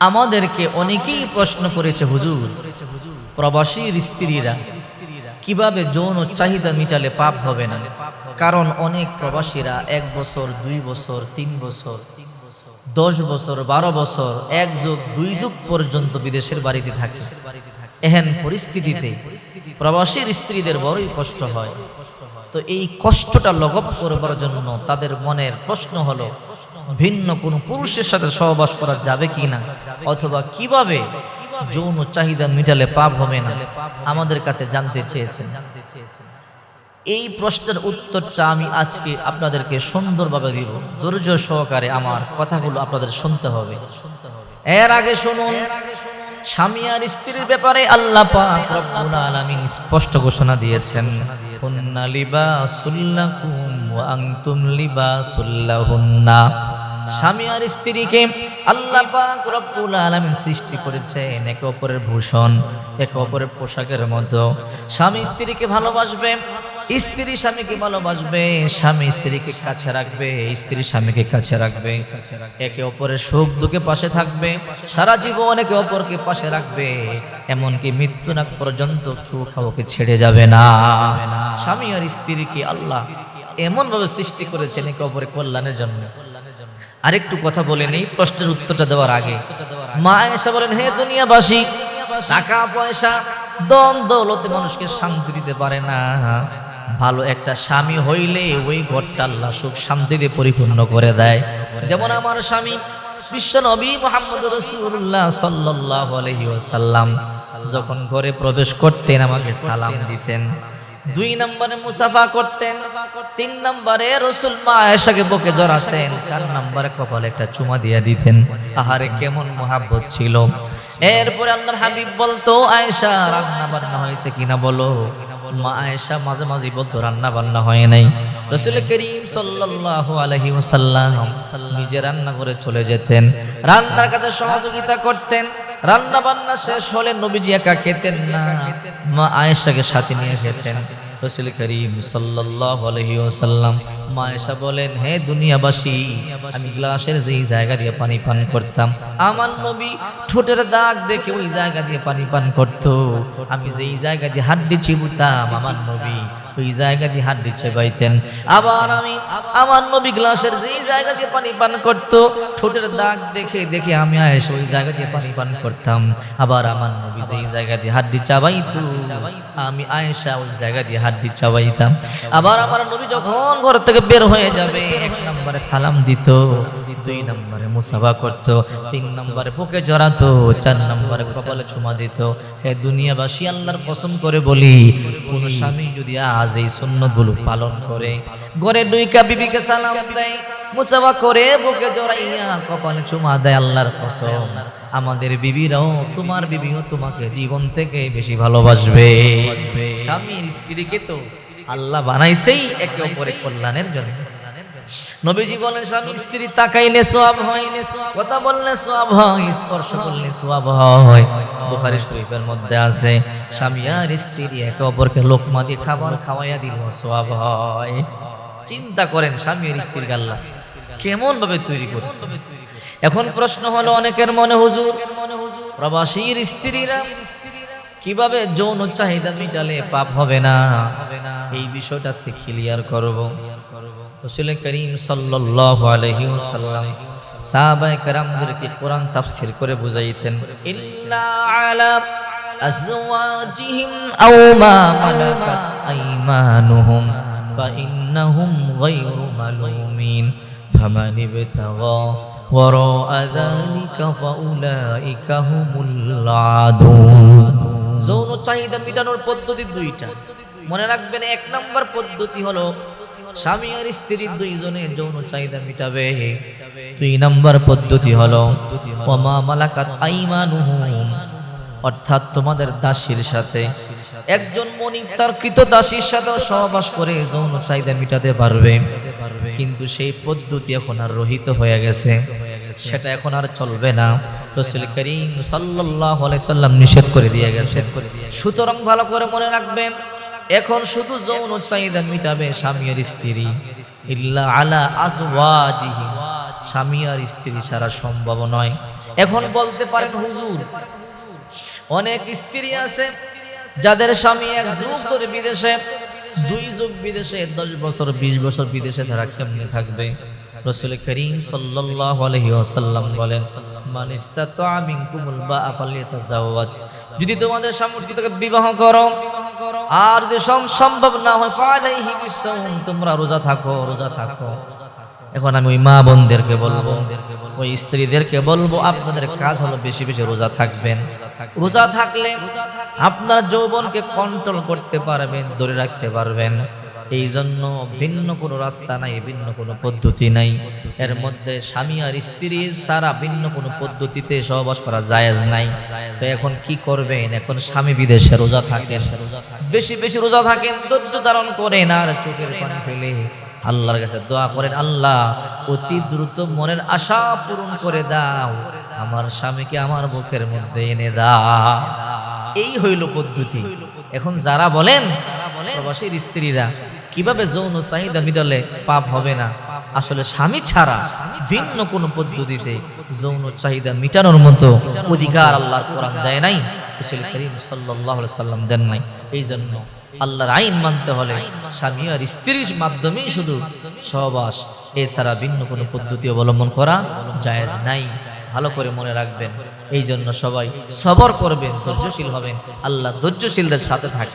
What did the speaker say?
আমাদেরকে অনেকেই প্রশ্ন করেছে, হুজুর প্রবাসীর স্ত্রীরা কীভাবে যৌন চাহিদা মিটালে পাপ হবে না? কারণ অনেক প্রবাসীরা এক বছর, দুই বছর, তিন বছর, দশ বছর, বারো বছর, এক যুগ, দুই যুগ পর্যন্ত বিদেশের বাড়িতে থাকে। এহেন পরিস্থিতিতে প্রবাসীর স্ত্রীদের বড়ই কষ্ট হয়। তো এই কষ্টটা লঘব করবার জন্য তাদের মনের প্রশ্ন হলো ভিন্ন কোন পুরুষের সাথে সহবাস করা যাবে কি না? অথবা কীভাবে যৌন চাহিদা মিটালে পাপ হবে না? আমাদের কাছে জানতে চেয়েছেন। এই প্রশ্নের উত্তরটা আমি আজকে আপনাদেরকে সুন্দরভাবে দিব। ধৈর্য সহকারে আমার কথাগুলো আপনাদের শুনতে হবে। এর আগে শুনুন, স্বামী আর স্ত্রীর ব্যাপারে আল্লাহ পাক রব্বুল আলামিন স্পষ্ট ঘোষণা দিয়েছেন। হুন্না লিবাসুল লাকুম ওয়া আনতুম লিবাসুল লাহুন্না স্বামী আর স্ত্রীকে আল্লাহ পাক রব্বুল আলামিন সৃষ্টি করেছেন একে অপরের ভূষণ, একে অপরের পোশাকের মতো। স্বামী স্ত্রীকে ভালোবাসবে, স্ত্রী স্বামীকে ভালোবাসবে, স্বামী স্ত্রীকে কাছে রাখবে, স্ত্রী স্বামীকে কাছে রাখবে। একে অপরের সুখ দুঃখে পাশে থাকবে, সারা জীবন একে অপরকে পাশে রাখবে, এমনকি মৃত্যু না পর্যন্ত কেউ কাউকে ছেড়ে যাবে না। স্বামী আর স্ত্রীকে আল্লাহ এমন ভাবে সৃষ্টি করেছেন একে অপরের কল্যাণের জন্য। আরেকটু কথা বলে নেই, প্রশ্নের উত্তরটা দেওয়ার আগে। মা এসে বলেন, হে দুনিয়াবাসী টাকা পয়সা দম দৌলতে মানুষকে শান্তি দিতে পারে না। ভালো একটা স্বামী হইলে ওই ঘরটা আল্লাহ সুখ শান্তি দিয়ে পরিপূর্ণ করে দেয়। যেমন আমার স্বামী, বিশ্ব নবী মোহাম্মদ রসুল্লাহ সাল্লাহ আলহি ওসাল্লাম যখন ঘরে প্রবেশ করতেন, আমাকে সালাম দিতেন। দুই নম্বরে মুসাফা করতেন, তিন নম্বরে রসুল মা আয়েশাকে বকে জড়াতেন, চার নম্বরে কপালে একটা চুমা দিয়ে দিতেন। আহারে কেমন মোহাব্বত ছিল। এরপরে আল্লাহর হাবিব বলতো, আয়েশা রান্না বান্না হয়েছে কিনা বলো? মা আয়েশা মাঝে মাঝে বলতো রান্না বান্না হয় নাই। রসুল করিম সাল্লাল্লাহু আলাইহি ওয়াসাল্লাম নিজে রান্না করে চলে যেতেন। রান্নার কাছে সহযোগিতা করতেন। রান্না বান্না শেষ হলে নবীজি একা খেতেন না। মা আয়েশাকে সাথে নিয়ে খেতেন। রসুল করিম সাল্লাল্লাহু আলাইহি মা এসা বলেন, হে দুনিয়াবাসী, আমি গ্লাসের যেই জায়গা দিয়ে পানি পান করতাম, আমার নবী ঠোঁটের দাগ দেখে ওই জায়গা দিয়ে পানি পান করত। আমি যেই জায়গা দিয়ে হাড্ডি চিবুতাম, আমার নবী ওই জায়গা দিয়ে হাড্ডি চেবাইতেন। আবার আমি, আমার নবী গ্লাসের যেই জায়গা দিয়ে পানি পান করত, ঠোঁটের দাগ দেখে দেখে আমি আয়েশা ওই জায়গা দিয়ে পানি পান করতাম। আবার আমার নবী যেই জায়গা দিয়ে হাড্ডি চাবাইতো, আমি আয়েশা ওই জায়গা দিয়ে হাড্ডি চাবাইতাম। আবার আমার নবী যখন ঘর থেকে বের হয়ে যাবে, এক নম্বরে সালাম দিত, দুই নম্বরে মুসাফা করত, তিন নম্বরে বুকে জড়াতো, চার নম্বরে কপালে চুমা দিত। হে দুনিয়াবাসী, আল্লাহর কসম করে বলি কোন স্বামী যদি আজ এই সুন্নতগুলো পালন করে ঘরে দুইকা বিবিকে সালাম দেয় মুসাফা করে বুকে জড়াইয়া কপালে চুমা দেয় আল্লাহর কসম আমাদের বিবিরাও তোমার বিবিও তোমাকে জীবন থেকে বেশি ভালোবাসবে। স্বামীর স্ত্রীকে তো আল্লাহ বানাইছেই একে অপরের কল্যাণের জন্য। নবীজি বলেন, স্বামী, স্ত্রী তাকাইলে সওয়াব হয়। কথা বললে সওয়াব হয়, স্পর্শ করলে সওয়াব হয়। বুখারী শরীফের মধ্যে আছে, স্বামী আর স্ত্রী একে অপরকে লোকমা দিয়ে খাবার খাওয়াইয়া দিল সওয়াব হয়। চিন্তা করেন, স্বামী আর স্ত্রীকে আল্লাহ কেমন ভাবে তৈরি করছে? এখন প্রশ্ন হলো অনেকের মনে, হুজুর, প্রবাসীর স্ত্রীরা কীভাবে যৌন চাহিদা মিটালে পাপ হবে না? এই বিষয়টা আজকে ক্লিয়ার করব। রসুল করিম সাল্লাল্লাহু আলাইহি ওয়াসাল্লাম সাহাবায়ে কেরামদেরকে কোরআন তাফসীর করে বুঝাইতেন ইল্লা আলা আজওয়াজিহিম আও মা মালাকাত আইমানুহুম فإنهم غير ملومين فمن ابتغى وراء ذلك فأولئك هم العادون যৌন চাহিদা মেটানোর পদ্ধতি দুইটা মনে রাখবেন এক নম্বর পদ্ধতি হলো স্বামী আর স্ত্রী দুইজনে যৌন চাহিদা মিটাবে। দুই নম্বর পদ্ধতি হলো ওমা মালাকাত আইমানুহুম। অর্থাৎ তোমাদের দাসীর সাথে। একজন মনিব তার কৃত দাসীর সাথে সহবাস করে যৌন চাহিদা মিটাতে পারবে। কিন্তু সেই পদ্ধতি এখন আর রহিত হয়ে গেছে। সেটা এখন আর চলবে না। রসুল করিম আলাইহি সাল্লাম নিষেধ করে দিয়ে গেছে সুতরাং ভালো করে মনে রাখবেন এখন শুধু যৌন চাহিদা মিটাবে স্বামী আর স্ত্রী। ইল্লা আলা আজওয়াজিহি। স্বামী আর স্ত্রী ছাড়া সম্ভব নয়। এখন বলতে পারেন হুজুর, অনেক স্ত্রী আছে যাদের স্বামী এক যুগ ধরে বিদেশে, দুই যুগ বিদেশে, দশ বছর, বিশ বছর বিদেশে তারা কেমনে থাকবে? রসুল করিম ওয়াসাল্লাম বলেন, মান যদি তোমাদের সামর্থ্য বিবাহ করো। আর যদি সম্ভব না হয় তোমরা রোজা থাকো রোজা থাকো। এখন আমি ওই মা বোনদেরকে বলব, ওই স্ত্রীদেরকে বলব, আপনাদের কাজ হলো বেশি বেশি রোজা থাকবেন। রোজা থাকলে আপনার যৌবনকে কন্ট্রোল করতে পারবেন, ধরে রাখতে পারবেন। এই জন্য ভিন্ন কোনো রাস্তা নাই, ভিন্ন কোনো পদ্ধতি নাই। এর মধ্যে স্বামী আর স্ত্রীর সারা ভিন্ন কোনো পদ্ধতিতে সহবাস করা জায়েজ নাই। তো এখন কি করবেন? এখন স্বামী বিদেশে রোজা থাকেন। বেশি বেশি রোজা থাকেন ধৈর্য ধারণ করেন আর চোখের পানি ফেলে। আল্লাহর কাছে দোয়া করেন, আল্লাহ, অতি দ্রুত মনের আশা পূরণ করে দাও। আমার স্বামীকে আমার বুকের মধ্যে এনে দাও। এই হইল পদ্ধতি। এখন যারা বলেন, প্রবাসীর স্ত্রীরা, কীভাবে যৌন চাহিদা মিটালে পাপ হবে না? আসলে স্বামী ছাড়া ভিন্ন কোন পদ্ধতিতে যৌন চাহিদা মিটানোর মতো অধিকার আল্লাহর কোরআন দেয় নাই। রসুল করিম সাল্লাহ সাল্লাম দেন নাই। এই জন্য আল্লাহর আইন মানতে হলে স্বামী আর স্ত্রীর মাধ্যমেই শুধু সহবাস, এছাড়া ভিন্ন কোনো পদ্ধতি অবলম্বন করা জায়েজ নাই। ভালো করে মনে রাখবেন। এই জন্য সবাই সবর করবেন, ধৈর্যশীল হবেন। আল্লাহ ধৈর্যশীলদের সাথে থাকে